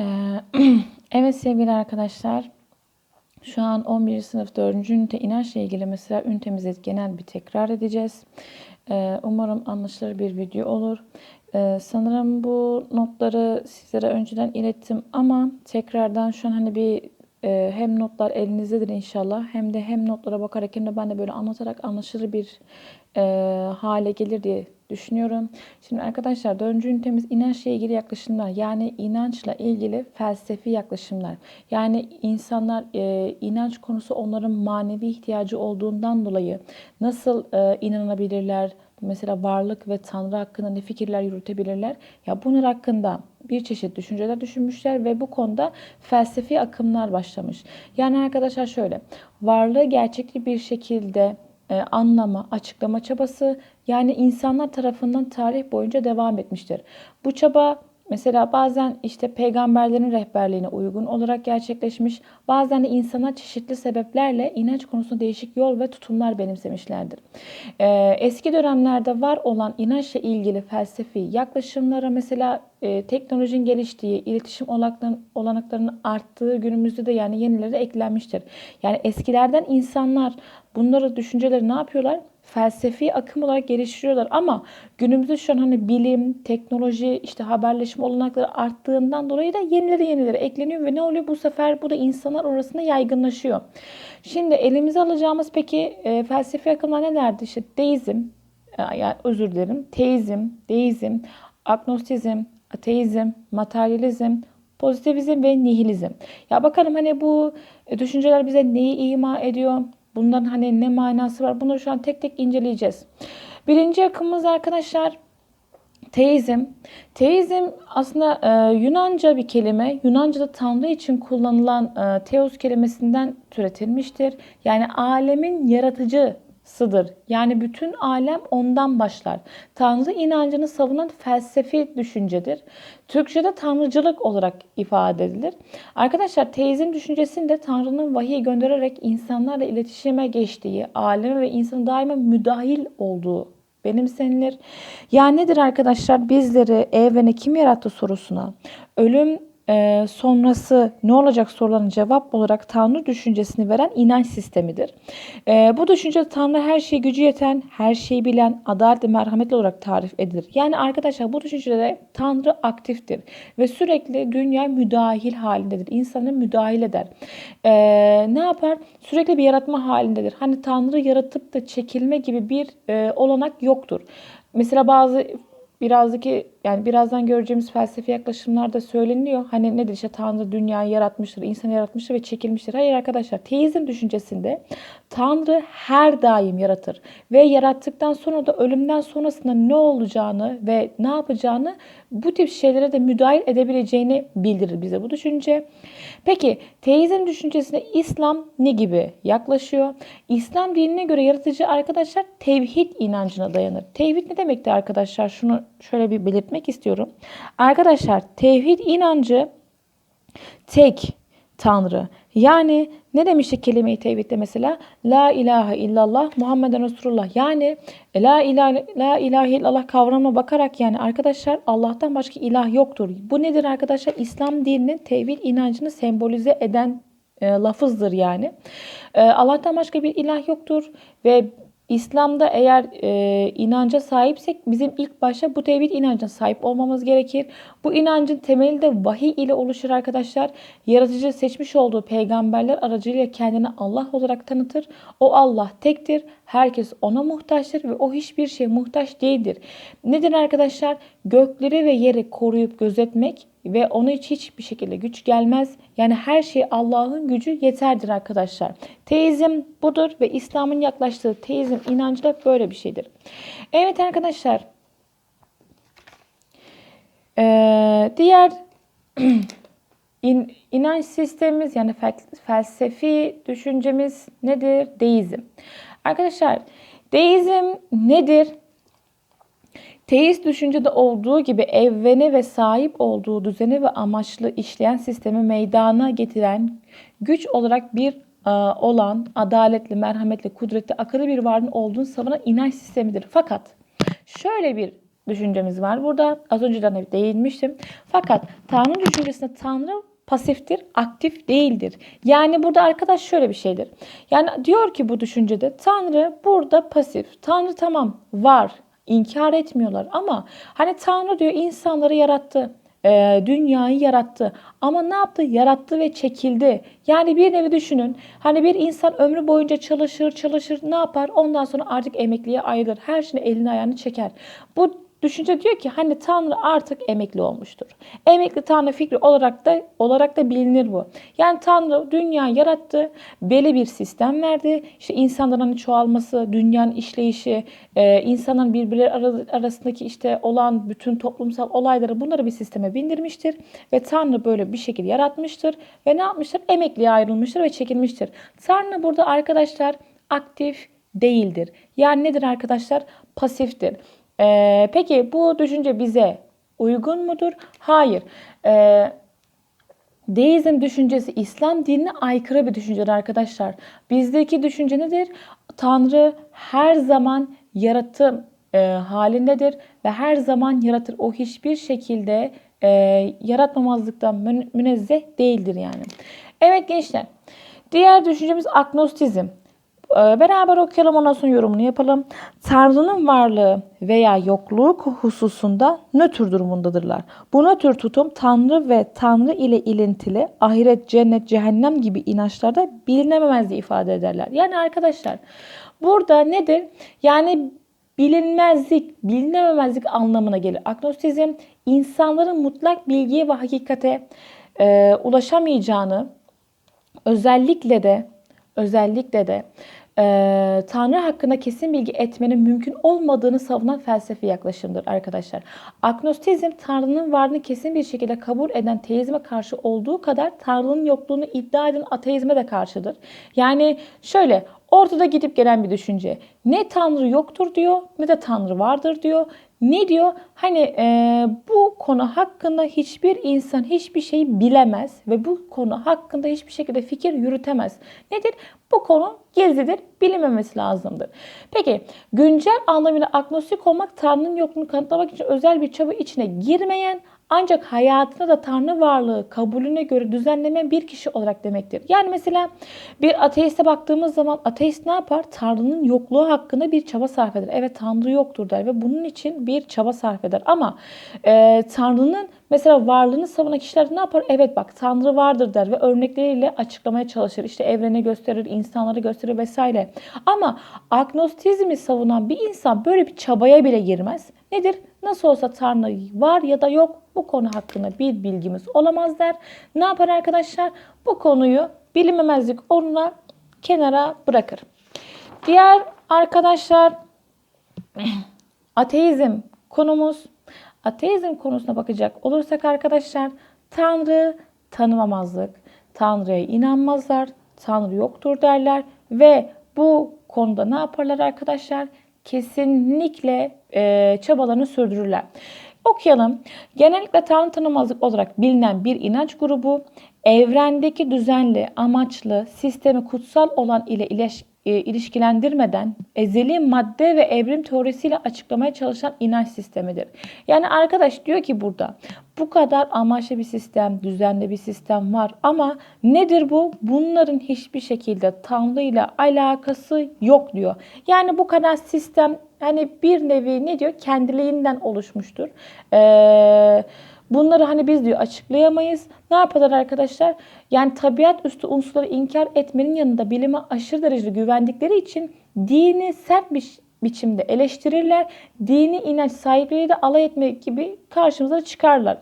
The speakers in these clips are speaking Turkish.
Ee, evet sevgili arkadaşlar. Şu an 11. sınıf 4. ünite inançla ilgili mesela ünitemizi genel bir tekrar edeceğiz. Ee, umarım anlaşılır bir video olur. Ee, sanırım bu notları sizlere önceden ilettim ama tekrardan şu an hani bir e, hem notlar elinizdedir inşallah hem de hem notlara bakarak hem de ben de böyle anlatarak anlaşılır bir e, hale gelir diye düşünüyorum. Şimdi arkadaşlar dördüncü ünitemiz inançla ilgili yaklaşımlar. Yani inançla ilgili felsefi yaklaşımlar. Yani insanlar e, inanç konusu onların manevi ihtiyacı olduğundan dolayı nasıl e, inanabilirler? Mesela varlık ve Tanrı hakkında ne fikirler yürütebilirler? Ya bunlar hakkında bir çeşit düşünceler düşünmüşler ve bu konuda felsefi akımlar başlamış. Yani arkadaşlar şöyle, varlığı gerçekli bir şekilde e, anlama, açıklama çabası yani insanlar tarafından tarih boyunca devam etmiştir. Bu çaba mesela bazen işte peygamberlerin rehberliğine uygun olarak gerçekleşmiş, bazen de insanlar çeşitli sebeplerle inanç konusunda değişik yol ve tutumlar benimsemişlerdir. Ee, eski dönemlerde var olan inançla ilgili felsefi yaklaşımlara mesela e, teknolojinin geliştiği, iletişim olanaklarının arttığı günümüzde de yani yenileri eklenmiştir. Yani eskilerden insanlar bunları düşünceleri ne yapıyorlar? Felsefi akım olarak geliştiriyorlar ama günümüzde şu an hani bilim, teknoloji, işte haberleşme olanakları arttığından dolayı da yenileri yenileri ekleniyor ve ne oluyor bu sefer bu da insanlar arasında yaygınlaşıyor. Şimdi elimize alacağımız peki e, felsefi akımlar nelerdi? İşte deizm, e, yani özür dilerim, teizm, deizm, agnostizm, ateizm, materyalizm, pozitivizm ve nihilizm. Ya bakalım hani bu e, düşünceler bize neyi ima ediyor? Bunların hani ne manası var? Bunları şu an tek tek inceleyeceğiz. Birinci akımımız arkadaşlar teizm. Teizm aslında e, Yunanca bir kelime. Yunanca'da Tanrı için kullanılan e, teos kelimesinden türetilmiştir. Yani alemin yaratıcı sıdır. Yani bütün alem ondan başlar. Tanrı inancını savunan felsefi düşüncedir. Türkçe'de tanrıcılık olarak ifade edilir. Arkadaşlar teizm düşüncesinde Tanrı'nın vahiy göndererek insanlarla iletişime geçtiği, aleme ve insanı daima müdahil olduğu benimsenilir. Yani nedir arkadaşlar? Bizleri evrene kim yarattı sorusuna, ölüm e, sonrası ne olacak sorularının cevap olarak Tanrı düşüncesini veren inanç sistemidir. E, bu düşünce Tanrı her şeyi gücü yeten, her şeyi bilen, adalet ve merhametli olarak tarif edilir. Yani arkadaşlar bu düşüncede Tanrı aktiftir ve sürekli dünya müdahil halindedir. İnsanı müdahil eder. E, ne yapar? Sürekli bir yaratma halindedir. Hani Tanrı yaratıp da çekilme gibi bir e, olanak yoktur. Mesela bazı Birazdaki yani birazdan göreceğimiz felsefi yaklaşımlarda söyleniyor. Hani nedir işte Tanrı dünyayı yaratmıştır, insanı yaratmıştır ve çekilmiştir. Hayır arkadaşlar teizm düşüncesinde Tanrı her daim yaratır. Ve yarattıktan sonra da ölümden sonrasında ne olacağını ve ne yapacağını bu tip şeylere de müdahil edebileceğini bildirir bize bu düşünce. Peki teizm düşüncesinde İslam ne gibi yaklaşıyor? İslam dinine göre yaratıcı arkadaşlar tevhid inancına dayanır. Tevhid ne demekti arkadaşlar? Şunu şöyle bir belirtmek istiyorum. Arkadaşlar tevhid inancı tek Tanrı. Yani ne demişti kelime-i tevhidde mesela? La ilahe illallah Muhammeden Resulullah. Yani e, la ilahe, la ilahe illallah kavramına bakarak yani arkadaşlar Allah'tan başka ilah yoktur. Bu nedir arkadaşlar? İslam dininin tevhid inancını sembolize eden e, lafızdır yani. E, Allah'tan başka bir ilah yoktur ve İslam'da eğer e, inanca sahipsek bizim ilk başta bu tevhid inancına sahip olmamız gerekir. Bu inancın temeli de vahiy ile oluşur arkadaşlar. Yaratıcı seçmiş olduğu peygamberler aracılığıyla kendini Allah olarak tanıtır. O Allah tektir. Herkes ona muhtaçtır ve o hiçbir şey muhtaç değildir. Nedir arkadaşlar? Gökleri ve yeri koruyup gözetmek ve ona hiç hiçbir şekilde güç gelmez. Yani her şey Allah'ın gücü yeterdir arkadaşlar. Teizm budur ve İslam'ın yaklaştığı teizm inancı da böyle bir şeydir. Evet arkadaşlar. Ee, diğer in, inanç sistemimiz yani felsefi düşüncemiz nedir? Deizm. Arkadaşlar deizm nedir? Teist düşüncede olduğu gibi evrene ve sahip olduğu düzeni ve amaçlı işleyen sistemi meydana getiren güç olarak bir e, olan adaletli, merhametli, kudretli, akıllı bir varlığın olduğunu savunan inanç sistemidir. Fakat şöyle bir düşüncemiz var burada. Az önceden de değinmiştim. Fakat Tanrı düşüncesinde Tanrı pasiftir, aktif değildir. Yani burada arkadaş şöyle bir şeydir. Yani diyor ki bu düşüncede Tanrı burada pasif. Tanrı tamam var, inkar etmiyorlar ama hani Tanrı diyor insanları yarattı e, dünyayı yarattı. Ama ne yaptı? Yarattı ve çekildi. Yani bir nevi düşünün. Hani bir insan ömrü boyunca çalışır, çalışır, ne yapar? Ondan sonra artık emekliye ayrılır. Her şeyini elini ayağını çeker. Bu Düşünce diyor ki hani Tanrı artık emekli olmuştur. Emekli Tanrı fikri olarak da olarak da bilinir bu. Yani Tanrı dünya yarattı, belli bir sistem verdi. İşte insanların hani çoğalması, dünyanın işleyişi, e, insanların birbirleri arasındaki işte olan bütün toplumsal olayları bunları bir sisteme bindirmiştir ve Tanrı böyle bir şekilde yaratmıştır ve ne yapmıştır? Emekliye ayrılmıştır ve çekilmiştir. Tanrı burada arkadaşlar aktif değildir. Yani nedir arkadaşlar? Pasiftir. Ee, peki bu düşünce bize uygun mudur? Hayır. Ee, Deizm düşüncesi İslam dinine aykırı bir düşüncedir arkadaşlar. Bizdeki düşünce nedir? Tanrı her zaman yaratım e, halindedir ve her zaman yaratır. O hiçbir şekilde e, yaratmamazlıktan münezzeh değildir yani. Evet gençler. Diğer düşüncemiz agnostizm. Ee, beraber okuyalım ondan sonra yorumunu yapalım. Tanrı'nın varlığı veya yokluğu hususunda nötr durumundadırlar. Bu nötr tutum Tanrı ve Tanrı ile ilintili ahiret, cennet, cehennem gibi inançlarda bilinememezliği ifade ederler. Yani arkadaşlar burada nedir? Yani bilinmezlik, bilinememezlik anlamına gelir. Agnostizm insanların mutlak bilgiye ve hakikate e, ulaşamayacağını özellikle de özellikle de e, Tanrı hakkında kesin bilgi etmenin mümkün olmadığını savunan felsefi yaklaşımdır arkadaşlar. Agnostizm Tanrı'nın varlığını kesin bir şekilde kabul eden teizme karşı olduğu kadar Tanrı'nın yokluğunu iddia eden ateizme de karşıdır. Yani şöyle ortada gidip gelen bir düşünce. Ne Tanrı yoktur diyor ne de Tanrı vardır diyor. Ne diyor? Hani e, bu konu hakkında hiçbir insan hiçbir şey bilemez ve bu konu hakkında hiçbir şekilde fikir yürütemez. Nedir? Bu konu gizlidir, bilinmemesi lazımdır. Peki güncel anlamıyla agnostik olmak Tanrı'nın yokluğunu kanıtlamak için özel bir çaba içine girmeyen ancak hayatına da Tanrı varlığı kabulüne göre düzenleme bir kişi olarak demektir. Yani mesela bir ateiste baktığımız zaman ateist ne yapar? Tanrı'nın yokluğu hakkında bir çaba sarf eder. Evet Tanrı yoktur der ve bunun için bir çaba sarf eder. Ama e, Tanrı'nın mesela varlığını savunan kişiler ne yapar? Evet bak Tanrı vardır der ve örnekleriyle açıklamaya çalışır. İşte evreni gösterir, insanları gösterir vesaire. Ama agnostizmi savunan bir insan böyle bir çabaya bile girmez. Nedir? Nasıl olsa Tanrı var ya da yok bu konu hakkında bir bilgimiz olamaz der. Ne yapar arkadaşlar? Bu konuyu bilinmemezlik onunla kenara bırakır. Diğer arkadaşlar ateizm konumuz. Ateizm konusuna bakacak olursak arkadaşlar Tanrı tanımamazlık, Tanrı'ya inanmazlar, Tanrı yoktur derler ve bu konuda ne yaparlar arkadaşlar? Kesinlikle e, çabalarını sürdürürler. Okuyalım. Genellikle Tanrı tanımazlık olarak bilinen bir inanç grubu evrendeki düzenli, amaçlı, sistemi kutsal olan ile ilişkilendirmeden ezeli madde ve evrim teorisiyle açıklamaya çalışan inanç sistemidir. Yani arkadaş diyor ki burada bu kadar amaçlı bir sistem, düzenli bir sistem var ama nedir bu? Bunların hiçbir şekilde Tanrı ile alakası yok diyor. Yani bu kadar sistem hani bir nevi ne diyor? Kendiliğinden oluşmuştur. Eee Bunları hani biz diyor açıklayamayız. Ne yaparlar arkadaşlar? Yani tabiat üstü unsurları inkar etmenin yanında bilime aşırı derecede güvendikleri için dini sert bir biçimde eleştirirler. Dini inanç sahipliği de alay etmek gibi karşımıza çıkarlar.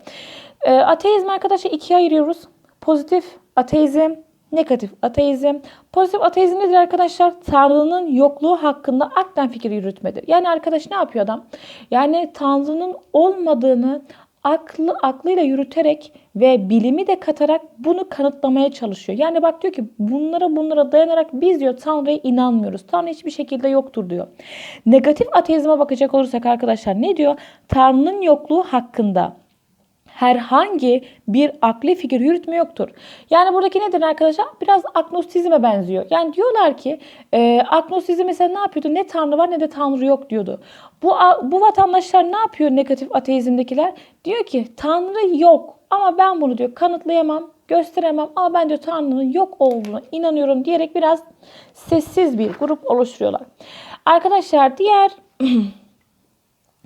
E, ateizm arkadaşlar ikiye ayırıyoruz. Pozitif ateizm, negatif ateizm. Pozitif ateizm nedir arkadaşlar? Tanrı'nın yokluğu hakkında akten fikir yürütmedir. Yani arkadaş ne yapıyor adam? Yani Tanrı'nın olmadığını aklı aklıyla yürüterek ve bilimi de katarak bunu kanıtlamaya çalışıyor. Yani bak diyor ki bunlara bunlara dayanarak biz diyor Tanrı'ya inanmıyoruz. Tanrı hiçbir şekilde yoktur diyor. Negatif ateizme bakacak olursak arkadaşlar ne diyor? Tanrı'nın yokluğu hakkında herhangi bir akli fikir yürütme yoktur. Yani buradaki nedir arkadaşlar? Biraz agnostizme benziyor. Yani diyorlar ki e, agnostizm mesela ne yapıyordu? Ne tanrı var ne de tanrı yok diyordu. Bu, bu vatandaşlar ne yapıyor negatif ateizmdekiler? Diyor ki tanrı yok ama ben bunu diyor kanıtlayamam, gösteremem ama ben diyor tanrının yok olduğunu inanıyorum diyerek biraz sessiz bir grup oluşturuyorlar. Arkadaşlar diğer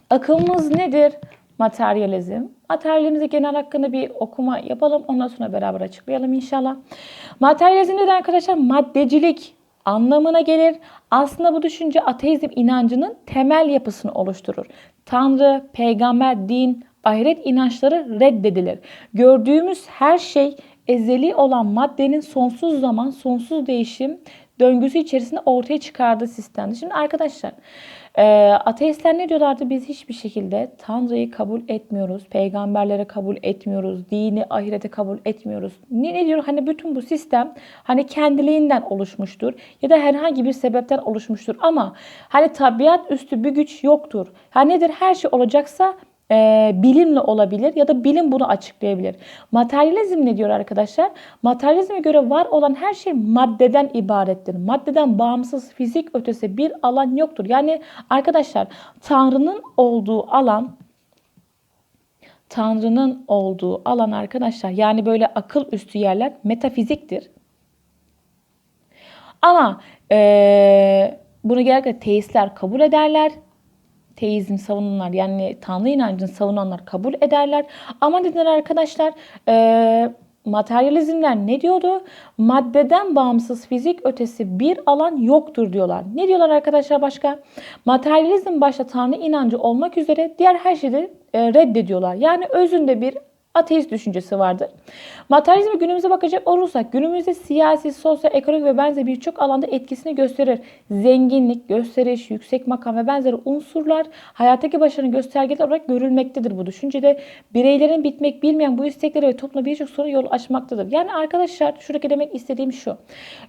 akımımız nedir? Materyalizm. Materyalizmde genel hakkında bir okuma yapalım. Ondan sonra beraber açıklayalım inşallah. Materyalizm nedir arkadaşlar? Maddecilik anlamına gelir. Aslında bu düşünce ateizm inancının temel yapısını oluşturur. Tanrı, peygamber, din, ahiret inançları reddedilir. Gördüğümüz her şey ezeli olan maddenin sonsuz zaman, sonsuz değişim döngüsü içerisinde ortaya çıkardığı sistemdi. Şimdi arkadaşlar e, ateistler ne diyorlardı? Biz hiçbir şekilde Tanrı'yı kabul etmiyoruz. Peygamberlere kabul etmiyoruz. Dini, ahirete kabul etmiyoruz. Ne, ne diyor? Hani bütün bu sistem hani kendiliğinden oluşmuştur. Ya da herhangi bir sebepten oluşmuştur. Ama hani tabiat üstü bir güç yoktur. Ha nedir? Her şey olacaksa e, bilimle olabilir ya da bilim bunu açıklayabilir. Materyalizm ne diyor arkadaşlar? Materyalizme göre var olan her şey maddeden ibarettir. Maddeden bağımsız fizik ötesi bir alan yoktur. Yani arkadaşlar Tanrı'nın olduğu alan Tanrı'nın olduğu alan arkadaşlar yani böyle akıl üstü yerler metafiziktir. Ama e, bunu genellikle teistler kabul ederler teizm savunanlar yani Tanrı inancını savunanlar kabul ederler. Ama dediler arkadaşlar e, materyalizmler ne diyordu? Maddeden bağımsız fizik ötesi bir alan yoktur diyorlar. Ne diyorlar arkadaşlar başka? Materyalizm başta Tanrı inancı olmak üzere diğer her şeyi e, reddediyorlar. Yani özünde bir ateist düşüncesi vardır. Materyalizme günümüze bakacak olursak günümüzde siyasi, sosyal, ekonomik ve benzeri birçok alanda etkisini gösterir. Zenginlik, gösteriş, yüksek makam ve benzeri unsurlar hayattaki başarının göstergeleri olarak görülmektedir bu düşüncede. Bireylerin bitmek bilmeyen bu istekleri ve toplumda birçok sorun yol açmaktadır. Yani arkadaşlar şuradaki demek istediğim şu.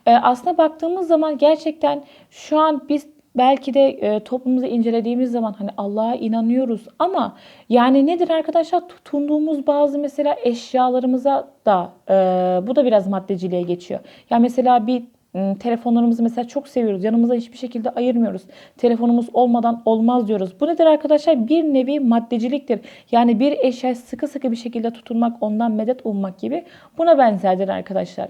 Ee, aslında baktığımız zaman gerçekten şu an biz belki de e, toplumumuzu incelediğimiz zaman hani Allah'a inanıyoruz ama yani nedir arkadaşlar tutunduğumuz bazı mesela eşyalarımıza da e, bu da biraz maddeciliğe geçiyor. Ya mesela bir telefonlarımızı mesela çok seviyoruz. Yanımıza hiçbir şekilde ayırmıyoruz. Telefonumuz olmadan olmaz diyoruz. Bu nedir arkadaşlar? Bir nevi maddeciliktir. Yani bir eşya sıkı sıkı bir şekilde tutunmak, ondan medet ummak gibi buna benzerdir arkadaşlar.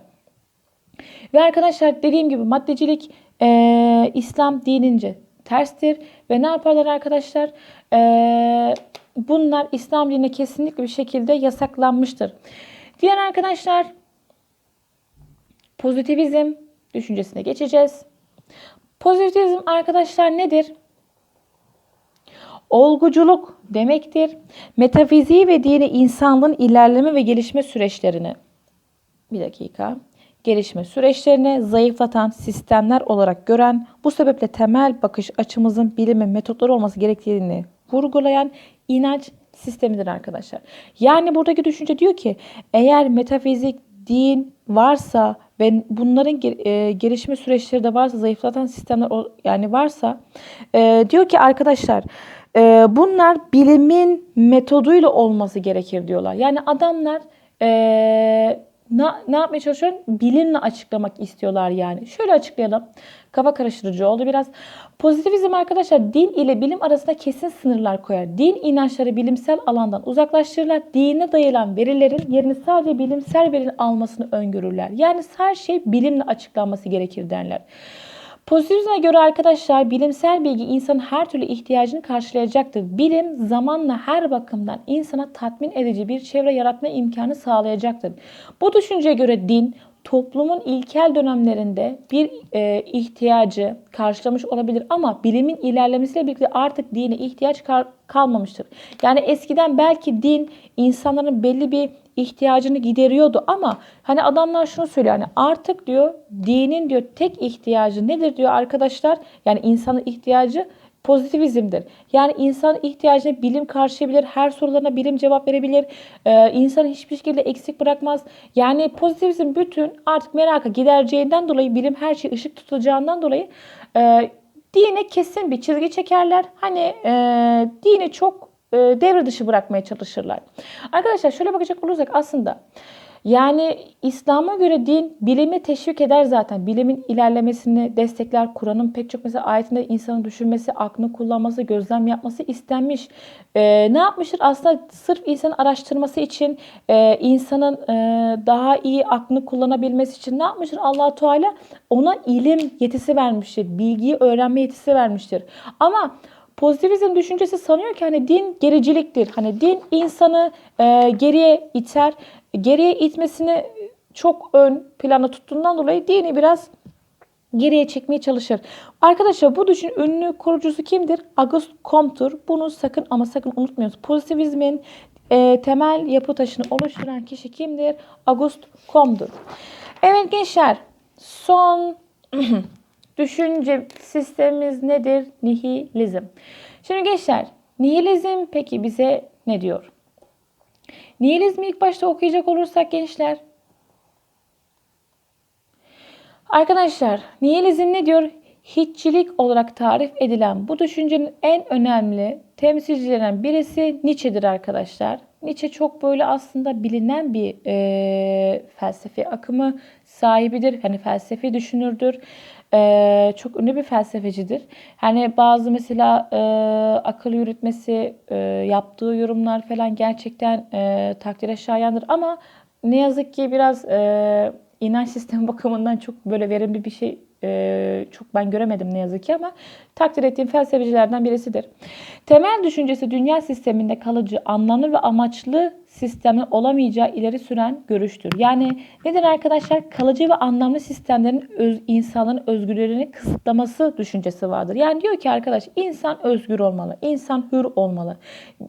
Ve arkadaşlar dediğim gibi maddecilik e, İslam dinince terstir. Ve ne yaparlar arkadaşlar? E, bunlar İslam dinine kesinlikle bir şekilde yasaklanmıştır. Diğer arkadaşlar pozitivizm düşüncesine geçeceğiz. Pozitivizm arkadaşlar nedir? Olguculuk demektir. Metafiziği ve dini insanlığın ilerleme ve gelişme süreçlerini bir dakika gelişme süreçlerini zayıflatan sistemler olarak gören, bu sebeple temel bakış açımızın bilime metotları olması gerektiğini vurgulayan inanç sistemidir arkadaşlar. Yani buradaki düşünce diyor ki eğer metafizik, din varsa ve bunların e, gelişme süreçleri de varsa zayıflatan sistemler yani varsa e, diyor ki arkadaşlar e, bunlar bilimin metoduyla olması gerekir diyorlar. Yani adamlar ne, ne yapmaya çalışıyor? Bilimle açıklamak istiyorlar yani. Şöyle açıklayalım. Kafa karıştırıcı oldu biraz. Pozitivizm arkadaşlar din ile bilim arasında kesin sınırlar koyar. Din inançları bilimsel alandan uzaklaştırırlar. Dine dayanan verilerin yerini sadece bilimsel verinin almasını öngörürler. Yani her şey bilimle açıklanması gerekir derler. Pozitivizme göre arkadaşlar bilimsel bilgi insanın her türlü ihtiyacını karşılayacaktır. Bilim zamanla her bakımdan insana tatmin edici bir çevre yaratma imkanı sağlayacaktır. Bu düşünceye göre din toplumun ilkel dönemlerinde bir e, ihtiyacı karşılamış olabilir ama bilimin ilerlemesiyle birlikte artık dine ihtiyaç kalmamıştır. Yani eskiden belki din insanların belli bir ihtiyacını gideriyordu ama hani adamlar şunu söylüyor hani artık diyor dinin diyor tek ihtiyacı nedir diyor arkadaşlar yani insanın ihtiyacı pozitivizmdir. Yani insan ihtiyacına bilim karşılayabilir, her sorularına bilim cevap verebilir, ee, insanı hiçbir şekilde eksik bırakmaz. Yani pozitivizm bütün artık meraka gidereceğinden dolayı bilim her şeyi ışık tutacağından dolayı e, dine kesin bir çizgi çekerler. Hani e, dini çok devre dışı bırakmaya çalışırlar. Arkadaşlar şöyle bakacak olursak aslında yani İslam'a göre din bilimi teşvik eder zaten. Bilimin ilerlemesini destekler. Kur'an'ın pek çok mesela ayetinde insanın düşünmesi, aklını kullanması, gözlem yapması istenmiş. Ee, ne yapmıştır? Aslında sırf insanın araştırması için, e, insanın e, daha iyi aklını kullanabilmesi için ne yapmıştır? allah Teala ona ilim yetisi vermiştir. Bilgiyi öğrenme yetisi vermiştir. Ama Pozitivizm düşüncesi sanıyor ki hani din gericiliktir. Hani din insanı e, geriye iter. Geriye itmesini çok ön plana tuttuğundan dolayı dini biraz geriye çekmeye çalışır. Arkadaşlar bu düşün ünlü kurucusu kimdir? Auguste Comte'tur. Bunu sakın ama sakın unutmuyoruz. Pozitivizmin e, temel yapı taşını oluşturan kişi kimdir? Auguste Comte'dur. Evet gençler son düşünce sistemimiz nedir? Nihilizm. Şimdi gençler nihilizm peki bize ne diyor? Nihilizmi ilk başta okuyacak olursak gençler. Arkadaşlar nihilizm ne diyor? Hiççilik olarak tarif edilen bu düşüncenin en önemli temsilcilerinden birisi Nietzsche'dir arkadaşlar. Nietzsche çok böyle aslında bilinen bir e, felsefe akımı sahibidir. Hani felsefi düşünürdür. E, çok ünlü bir felsefecidir. Hani bazı mesela e, akıl yürütmesi, e, yaptığı yorumlar falan gerçekten e, takdire şayandır. Ama ne yazık ki biraz e, inanç sistemi bakımından çok böyle verimli bir şey e, çok ben göremedim ne yazık ki ama takdir ettiğim felsefecilerden birisidir. Temel düşüncesi dünya sisteminde kalıcı, anlamlı ve amaçlı sistemin olamayacağı ileri süren görüştür. Yani nedir arkadaşlar? Kalıcı ve anlamlı sistemlerin öz, insanların özgürlüğünü kısıtlaması düşüncesi vardır. Yani diyor ki arkadaş insan özgür olmalı, insan hür olmalı.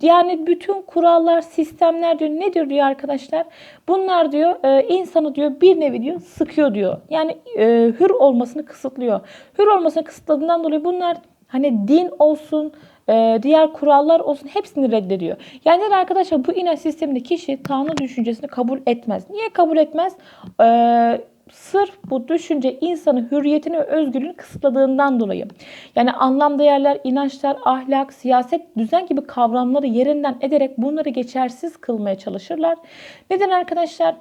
Yani bütün kurallar, sistemler diyor nedir diyor arkadaşlar? Bunlar diyor e, insanı diyor bir nevi diyor sıkıyor diyor. Yani e, hür olmasını kısıtlıyor. Hür olmasını kısıtladığından dolayı bunlar hani din olsun, e, diğer kurallar olsun hepsini reddediyor. Yani arkadaşlar bu inanç sisteminde kişi Tanrı düşüncesini kabul etmez. Niye kabul etmez? Ee, sırf bu düşünce insanın hürriyetini ve özgürlüğünü kısıtladığından dolayı. Yani anlam değerler, inançlar, ahlak, siyaset, düzen gibi kavramları yerinden ederek bunları geçersiz kılmaya çalışırlar. Neden arkadaşlar?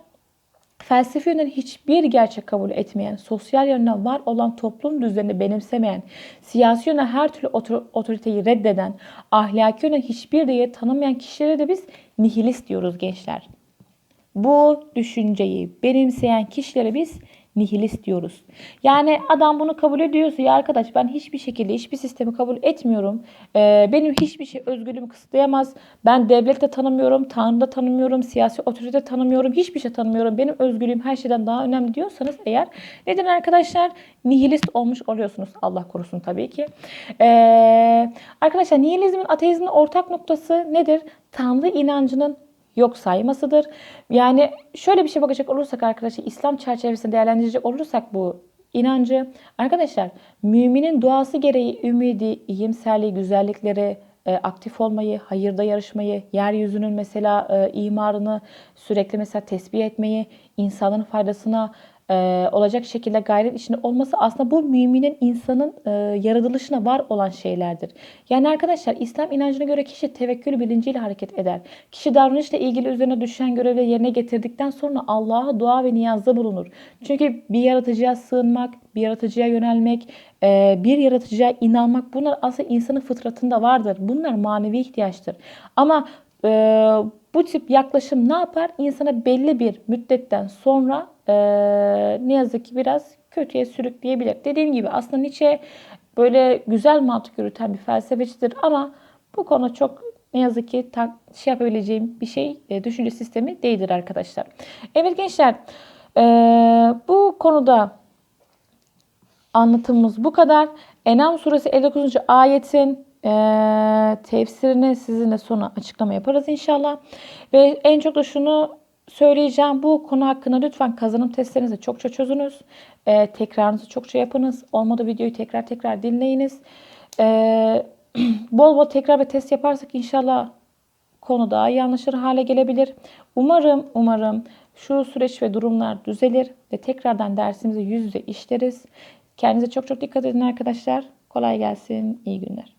Felsefi yönden hiçbir gerçek kabul etmeyen, sosyal yönden var olan toplum düzenini benimsemeyen, siyasi yönden her türlü otoriteyi reddeden, ahlaki yönden hiçbir değeri tanımayan kişilere de biz nihilist diyoruz gençler. Bu düşünceyi benimseyen kişilere biz nihilist diyoruz. Yani adam bunu kabul ediyorsa ya arkadaş ben hiçbir şekilde hiçbir sistemi kabul etmiyorum. Ee, benim hiçbir şey özgürlüğümü kısıtlayamaz. Ben devlet de tanımıyorum, tanrı da tanımıyorum, siyasi otorite tanımıyorum, hiçbir şey tanımıyorum. Benim özgürlüğüm her şeyden daha önemli diyorsanız eğer neden arkadaşlar nihilist olmuş oluyorsunuz. Allah korusun tabii ki. Ee, arkadaşlar nihilizmin ateizmin ortak noktası nedir? Tanrı inancının yok saymasıdır. Yani şöyle bir şey bakacak olursak arkadaşlar İslam çerçevesinde değerlendirecek olursak bu inancı arkadaşlar müminin duası gereği ümidi, iyimserliği, güzellikleri, e, aktif olmayı, hayırda yarışmayı, yeryüzünün mesela e, imarını sürekli mesela tesbih etmeyi, insanın faydasına e, olacak şekilde gayret içinde olması aslında bu müminin insanın e, yaratılışına var olan şeylerdir. Yani arkadaşlar İslam inancına göre kişi tevekkül bilinciyle hareket eder. Kişi davranışla ilgili üzerine düşen görevleri yerine getirdikten sonra Allah'a dua ve niyazda bulunur. Çünkü bir yaratıcıya sığınmak, bir yaratıcıya yönelmek, e, bir yaratıcıya inanmak bunlar aslında insanın fıtratında vardır. Bunlar manevi ihtiyaçtır. Ama e, bu tip yaklaşım ne yapar? İnsana belli bir müddetten sonra e, ne yazık ki biraz kötüye sürükleyebilir. Dediğim gibi aslında Nietzsche böyle güzel mantık yürüten bir felsefecidir ama bu konu çok ne yazık ki tak, şey yapabileceğim bir şey e, düşünce sistemi değildir arkadaşlar. Evet gençler e, bu konuda anlatımımız bu kadar. Enam suresi 59. ayetin e, tefsirini sizinle sonra açıklama yaparız inşallah. Ve en çok da şunu söyleyeceğim. Bu konu hakkında lütfen kazanım testlerinizi çokça çözünüz. E, tekrarınızı çokça yapınız. Olmadı videoyu tekrar tekrar dinleyiniz. E, bol bol tekrar ve test yaparsak inşallah konu daha iyi anlaşılır hale gelebilir. Umarım, umarım şu süreç ve durumlar düzelir ve tekrardan dersimizi yüz yüze işleriz. Kendinize çok çok dikkat edin arkadaşlar. Kolay gelsin. İyi günler.